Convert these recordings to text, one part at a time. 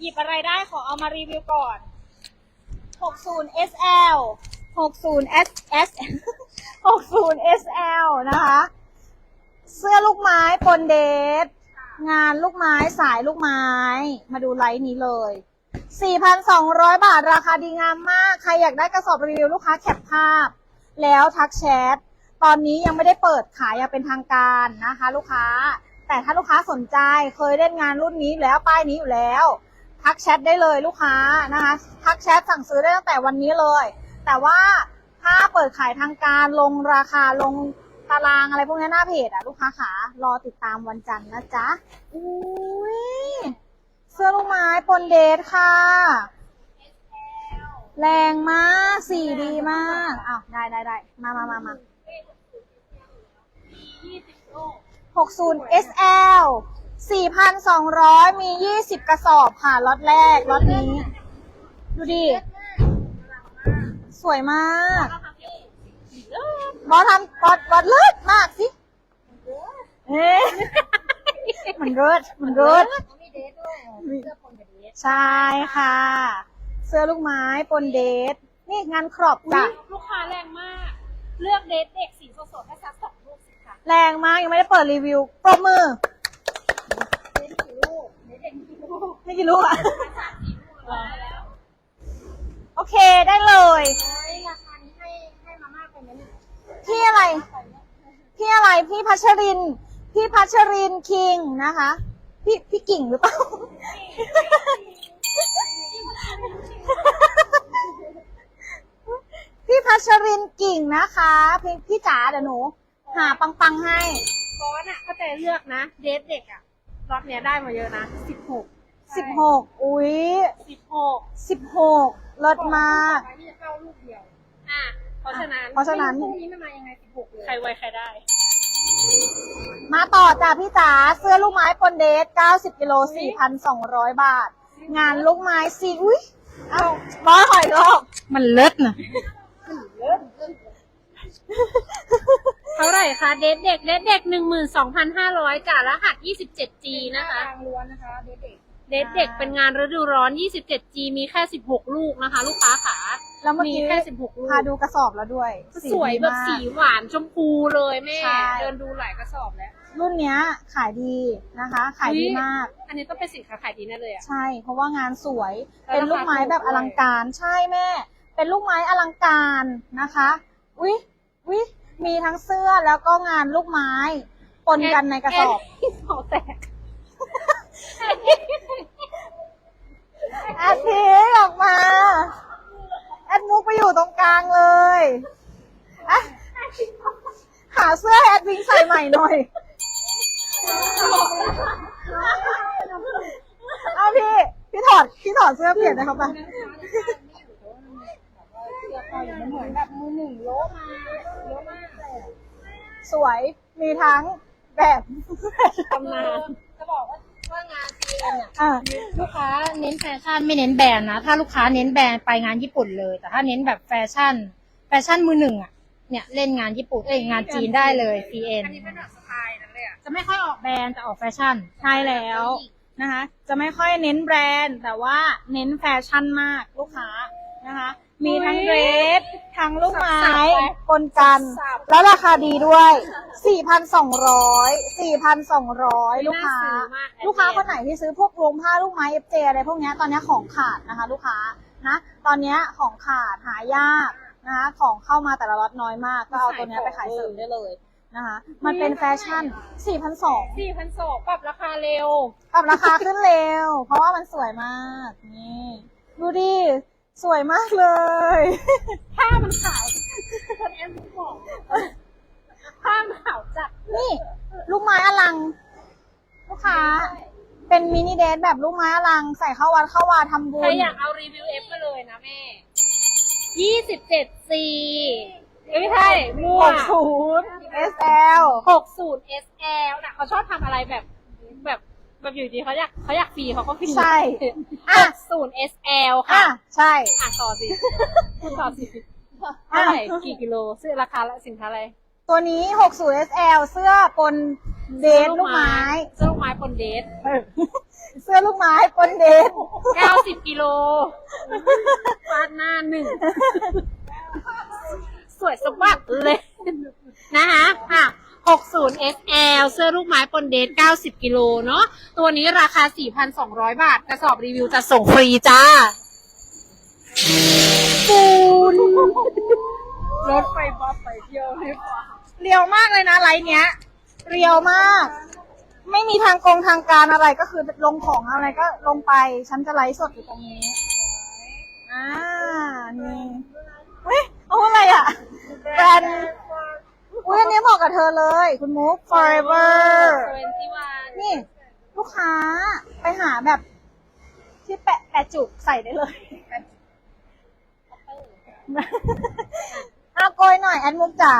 หยิบอะไรได้ขอเอามารีวิวก่อน 60 SL 60 SS 60 SL นะคะ เสื้อลูกไม้ปนเดทงานลูกไม้สายลูกไม้ มาดูไลฟ์นี้เลย 4,200 บาทราคาดีงามมาก ใครอยากได้กระสอบรีวิวลูกค้าแคปภาพ แล้วทักแชท ตอนนี้ยังไม่ได้เปิดขายอย่างเป็นทางการนะคะ ลูกค้า แต่ถ้าลูกค้าสนใจเคยเล่นงานรุ่นนี้แล้วป้ายนี้อยู่แล้ว ทักแชทได้เลยลูกค้านะคะทักแชทสั่งซื้อได้ตั้งแต่วันนี้เลย แต่ว่าถ้าเปิดขายทางการลงราคาลงตารางอะไรพวกนี้หน้าเพจอะลูกค้าขารอติดตามวันจันทร์นะจ๊ะอุ้ยเสื้อลูกไม้ปนเดทค่ะ แรงมากสีดีมากอ้าวได้ได้ได้มามามามา60 SL 4,200 มี 20 กระสอบค่ะล็อตแรกล็อตนี้ ดูดิ สวยมากบอสทำบอสบอสเลิศมากสิเอ๊ะมันเลิศมันเลิศมีเดทด้วยเสื้อคนกับเดทใช่ค่ะ เสื้อลูกไม้ปนเดทนี่งานครอบจ้ะลูกค้าแรงมาก เลือกเดทเด็กสีสดๆให้สักสองลูกสิค่ะแรงมากยังไม่ได้เปิดรีวิวปรบมือ เดทกี่ลูกเดทเด็กกี่ลูก ไม่กี่ลูกอะแล้วโอเคได้เลยโอ้ยราคานี้ให้ให้มามากไปไหมเนี่ยพี่อะไร พี่อะไรพี่พัชริน พี่พัชรินคิงนะคะ พี่พี่กิ่งหรือเปล่า พี่พัชรินกิ่งนะคะ พี่พี่จ๋าเดี๋ยวหนู หาปังปังๆให้ บอสอะก็ใจเลือกนะ เดทเด็กอะรอบเนี้ยได้มาเยอะนะสิบหก สิบหกอุ๊ยสิบหกสิบหกเลิศมากนี่จะเข้าลูกเดียว อะ เพราะฉะนั้นเพราะฉะนั้น พรุ่งนี้มันมายังไงสิบหกเลย ใครไวใครได้ มาต่อจ้ะพี่จ๋าเสื้อลูกไม้ปนเดท90กิโล4,200 บาท งานลูกไม้สี่อุ้ยเอ้าบ้าหอยลอกมันเลิศนะเท่าไหร่คะเดทเด็กเดทเด็กหนึ่งหมื่นสองพันห้าร้อยจ่ารหัสยี่สิบเจ็ดจีนะคะ ทางล้วนนะคะเด็ก เดทเด็กเป็นงานฤดูร้อน 27G มีแค่ 16 ลูกนะคะ ลูกค้าขาแล้วเมื่อมีกี้แค่ 16 ลูกพาดูกระสอบแล้วด้วยสวยแบบดีมาก สีหวานชมพูเลยแม่ ใช่ เดินดูหลายกระสอบแล้ว รุ่นเนี้ยขายดีนะคะ ขายดีอุ๊ย มาก อันนี้ต้องเป็นสินค้าขายดีแน่เลยอะ ใช่ เพราะว่างานสวย แล้วเป็นลูกไม้แบบอลังการ ใช่แม่ เป็นลูกไม้อลังการนะคะ อุ๊ยอุ๊ยมีทั้งเสื้อแล้วก็งานลูกไม้ปนกันในกระสอบแนขอแตกแอดพีออกมาแอดมุกไปอยู่ตรงกลางเลยอะหาเสื้อให้แอดพิงใส่ใหม่หน่อย เอาพี่ พี่ถอด พี่ถอดเสื้อเปลี่ยนได้ครับปเสื้อผ้าอย่างมันเหมือนแบบมือหนึ่งโลมาโลมากสวย มีทั้งแบบตำนานจะบอกว่า ว่างานจีนเนี่ยอะลูกค้าเน้นแฟชั่นไม่เน้นแบรนด์นะ ถ้าลูกค้าเน้นแบรนด์ไปงานญี่ปุ่นเลย แต่ถ้าเน้นแบบแฟชั่น แฟชั่นมือหนึ่งอะเนี่ยเล่นงานญี่ปุ่นเอ้ยงานจีนได้เลย CN อันนี้เป็นแบบสไตล์นั่นเลยอะจะไม่ค่อยออกแบรนด์แต่ออกแฟชั่น ใช่แล้วนะคะ จะไม่ค่อยเน้นแบรนด์ แต่ว่าเน้นแฟชั่นมากลูกค้านะคะ มีทั้งเดรสทั้งลูกไม้ปนกัน แล้วราคาดีด้วย 4,200 4,200 ลูกค้าน่าซื้อมากลูกค้าคนไหนที่ซื้อพวกรวงผ้าลูกไม้ FJ อะไรพวกเนี้ยตอนเนี้ยของขาดนะคะ ลูกค้านะ ตอนเนี้ยของขาดหายากนะคะของเข้ามาแต่ละล็อตน้อยมากก็เอาตัวเนี้ยไปขายเสริมได้เลยนะคะ มันเป็นแฟชั่น 4,200สี่พันสองปรับราคาเร็ว ปรับราคาขึ้นเร็ว เพราะว่ามันสวยมาก นี่ ดูดิ สวยมากเลยผ้ามันขาวคนแอมบอกผ้ามันขาวจัดนี่ ลูกไม้อลัง ลูกค้า เป็นมินิเดทแบบลูกไม้อลัง ใส่เข้าวัดเข้าวาทำบุใครญอยากเอารีวิวเอฟมาเลยนะแม่ยี่สิบเจ็ดซีไม่ใช่มั่ว60 SL หกสูตร SL นะเขาชอบทำอะไรแบบแบบ แบบอยู่ดีเขาอยากเขาอยากฟรีเขาก็ฟรีใช่หอะกสูตร SL อะค่ะ ใช่ อะต่อสิพูดต่อสิอะเท่าไหร่กี่กิโลซื้อราคาละสินค้าอะไรตัวนี้ 60 SL เสื้อปนเดทลูกไม้เสื้อลูกไม้ปนเดทเสื้อลูกไม้ปนเดทเก้าสิบกิโลฟาดหน้าหนึ่ง สวยสะบัดเลยนะคะค่ะ 60 SL เสื้อลูกไม้ปนเดท90 กิโลเนาะ ตัวนี้ราคา 4,200 บาท กระสอบรีวิวจะส่งฟรีจ้าปูนรถไฟบ๊อบไปเที่ยวให้ฟังเรียวมากเลยนะไลน์เนี้ย เรียวมาก ไม่มีทางกงทางการอะไรก็คือลงของอะไรก็ลงไป ฉันจะไลฟ์สดอยู่ตรงนี้ อ่า นี่เฮ้ยเอาอะไรอะแบรนด์ อุ้ยอันนี้เหมาะกับเธอเลย คุณมุก forever 21นี่ ลูกค้าไปหาแบบ ที่แปะแปะจุกใส่ได้เลยอาโกยหน่อย แอนมุกจ๋า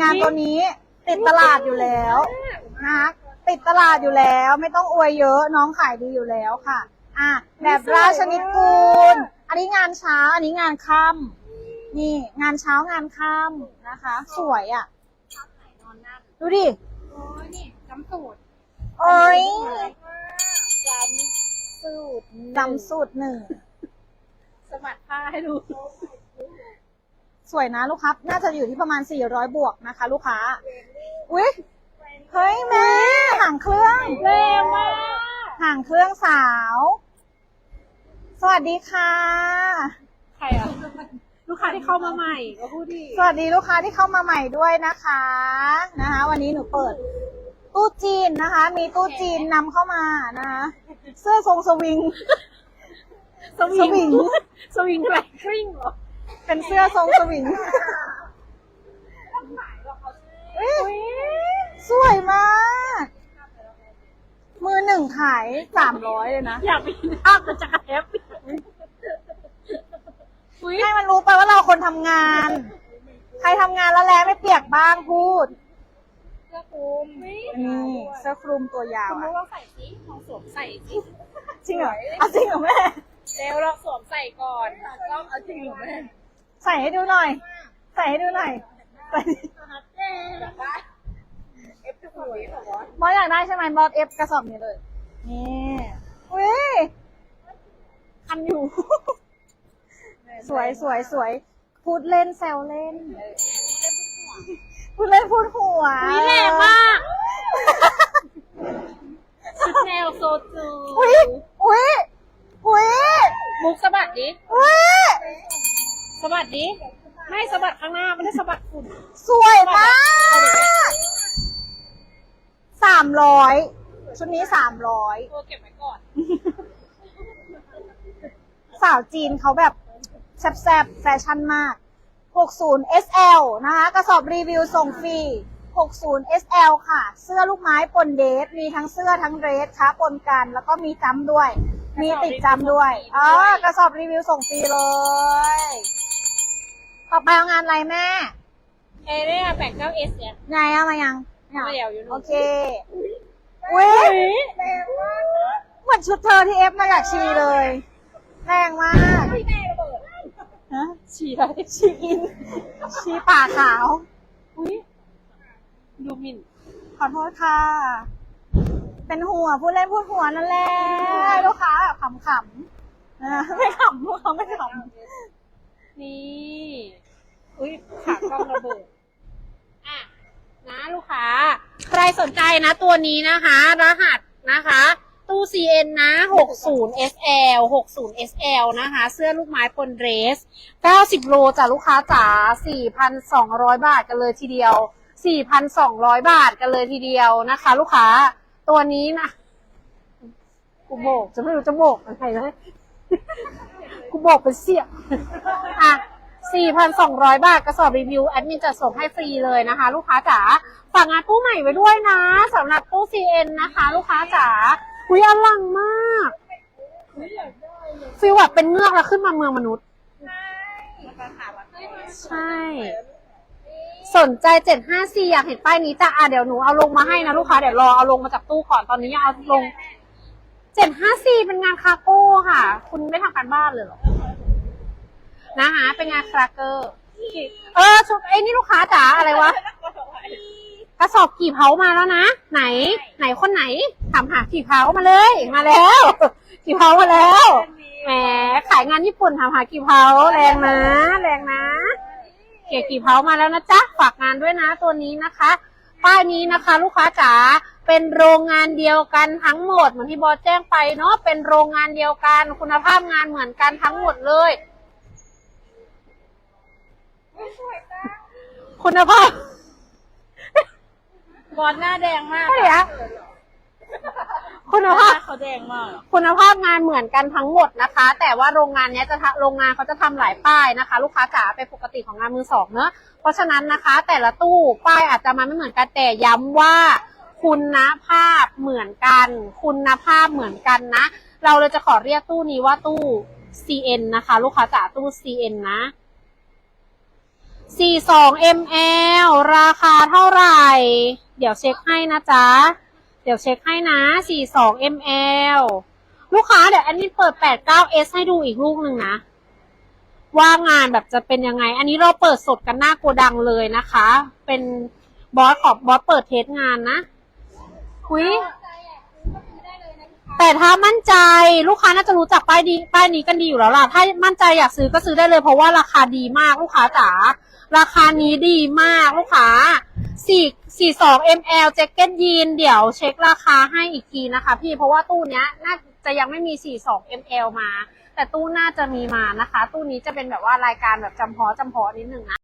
งานตัวนี้ติดตลาดอยู่แล้วนะติดตลาดอยู่แล้ว ไม่ต้องอวยเยอะน้องขายดีอยู่แล้วค่ะ อะแบบราชนิกูล อันนี้งานเช้า อันนี้งานค่ำนี่งานเช้างานค่ำนะคะ สวยอะ ดูดิ โอ้ยนี่จำสูตรโอ้ยจำสูตรจำสูตรหนึ่ง สมัดผ้าให้ดู สวยนะลูกค้า น่าจะอยู่ที่ประมาณ 400 บวกนะคะ ลูกค้า อุ้ยเฮ้ยแม่ห่างเครื่องเร็วมากห่างเครื่องสาว สวัสดีค่ะ ใครอะ ลูกค้าที่เข้ามาใหม่ก็พูดดีสวัสดีลูกค้าที่เข้ามาใหม่ด้วยนะคะนะคะ วันนี้หนูเปิด ตู้จีนนะคะ มีตู้จีนนำเข้ามานะคะเสื้อทรงสวิง สวิงสวิงสวิงแกลงกริ้งเหรอเป็นเสื้อทรงสวิงเอ้ยสวยมาก มือหนึ่งขายสามร้อยเลยนะ อยากไปภาพมันจะกระแทบ อุ้ยให้มันรู้ไปว่าเราคนทำงาน ใครทำงานแล้วแลไม่เปียกบ้างพูด เสื้อคลุมนี่เสื้อคลุมตัวยาวคุณอะรู้ว่าใส่สิลองสวมใส่สิจริงเหรอเอาจริงเหรอแม่ เร็วลองสวมใส่ก่อนลองเอาจริงเหรอแม่ใส่ให้ดูหน่อย ใส่ให้ดูหน่อยใส่เอฟทุกคนเหรอบอสอยากได้ใช่ไหมบอสเอฟกระสอบนี้เลย นี่อุ้ยคันอยู่ สวยสวยสวยพูดเล่นแซวเล่น พูดเล่นพูดหัวอุ้ยแรงมากชุดแนวโซจูอุ้ยอุ้ยอุ้ยมุกสะบัดดิอุ้ยสะบัดดิไม่สะบัดข้างหน้าไม่ได้สะบัดฝุ่นสวยมากสามร้อยชุดนี้สามร้อยตัวเก็บไว้ก่อน สาวจีนเขาแบบ แซ่บๆแฟชั่นมาก 60 SL นะคะกระสอบรีวิวส่งฟรี 60 SL ค่ะ เสื้อลูกไม้ปนเดทมีทั้งเสื้อทั้งเดรสค้าปนกันแล้วก็มีจำด้วย มีติดจำด้วยอ๋อกระสอบรีวิวส่งฟรีเลย ต่อไปเอางานอะไรแม่ เอเรียแปดเก้าเอสเนี่ยไงเอามายังมาเดี๋ยวอยู่โอนู่นเคอุ้ยเหมือนชุดเธอที่เอฟมาจากชีเลยแรงมาก แม่ระฉี่อะไรชีอินชีป่าขาว อุ้ยดูหมินขอโทษค่ะ เป็นหัวพูดเล่นพูดหัวนั่นแหละลูกค้าแบบขำๆอ่าไม่ขำลูกค้าไม่ขำนี่ อุ้ยขากล้องระเบิดอะนะลูกค้า ใครสนใจนะตัวนี้นะคะ รหัสนะคะ ตู้ CN นะ 60 SL 60 SL นะคะ เสื้อลูกไม้ปนเดรส 90 โลจ้ะลูกค้าจ๋า 4,200 บาทกันเลยทีเดียว 4,200 บาทกันเลยทีเดียวนะคะ ลูกค้า ตัวนี้นะ กูโบก จะไม่รู้จะโบกอะไรเลยกูโบกเป็นเสียงอะ4,200 บาท กระสอบรีวิว แอดมินจะส่งให้ฟรีเลยนะคะ ลูกค้าจ๋า ฝากงานตู้ใหม่ไว้ด้วยนะสำหรับตู้ CN นะคะ ลูกค้าจ๋า คุยอลังมากฟีลแบบเป็นเงือกแล้วขึ้นมาเมืองมนุษย์ ใช่ สนใจ754อยากเห็นป้ายนี้จ้ะอะเดี๋ยวหนูเอาลงมาให้นะลูกค้าเดี๋ยวรอเอาลงมาจากตู้ก่อนตอนนี้ยังเอาลง754เป็นงานคาร์โก้ค่ะ คุณไม่ทำการบ้านเลยเหรอนะคะเป็นงานคราเกอร์ เออชุดไอ้นี่ลูกค้าจ๋าอะไรวะ กระสอบกี่เผามาแล้วนะ ไหน ไหนคนไหนถามหากี่เผามาเลย มาแล้ว กี่เผามาแล้ว แหม ขายงานญี่ปุ่นถามหากี่เผาแรงนะ แรงนะ เกียร์กี่เผามาแล้วนะจ๊ะ ฝากงานด้วยนะตัวนี้นะคะ ป้ายนี้นะคะ ลูกค้าจ๋า เป็นโรงงานเดียวกันทั้งหมดเหมือนที่บอสแจ้งไปเนาะ เป็นโรงงานเดียวกัน คุณภาพงานเหมือนกันทั้งหมดเลยคุณภาพ บอลหน้าแดงมากเดี๋ยวคุณภาพเขาแดงมากคุณภาพงานเหมือนกันทั้งหมดนะคะ แต่ว่าโรงงานเนี้ยจะทำโรงงานเขาจะทำหลายป้ายนะคะ ลูกค้าจ๋าเป็นปกติของงานมือสองเนอะเพราะฉะนั้นนะคะ แต่ละตู้ป้ายอาจจะมาไม่เหมือนกันแต่ย้ำว่าคุณภาพเหมือนกัน คุณภาพเหมือนกันนะ เราเลยจะขอเรียกตู้นี้ว่าตู้ CN นะคะ ลูกค้าจ๋าตู้ CN นะ 42 ml ราคาเท่าไหร่ เดี๋ยวเช็คให้นะจ๊ะ เดี๋ยวเช็คให้นะ 42 ml ลูกค้าเดี๋ยวแอนนี่เปิด 89s ให้ดูอีกลูกหนึ่งนะ ว่างานแบบจะเป็นยังไง อันนี้เราเปิดสดกันหน้าโกดังเลยนะคะ เป็นบอสขอบบอสเปิดเทสงานนะคุยแต่ถ้ามั่นใจลูกค้าน่าจะรู้จักป้ายดีป้ายนี้กันดีอยู่แล้วล่ะ ถ้ามั่นใจอยากซื้อก็ซื้อได้เลยเพราะว่าราคาดีมากลูกค้าจ๋า ราคานี้ดีมากลูกค้า4 42 ml แจ็คเก็ตยีนเดี๋ยวเช็คราคาให้อีกทีนะคะ พี่เพราะว่าตู้เนี้ยน่าจะยังไม่มี42 ml มา แต่ตู้น่าจะมีมานะคะ ตู้นี้จะเป็นแบบว่ารายการแบบจำเพาะจำเพาะนิดนึงนะ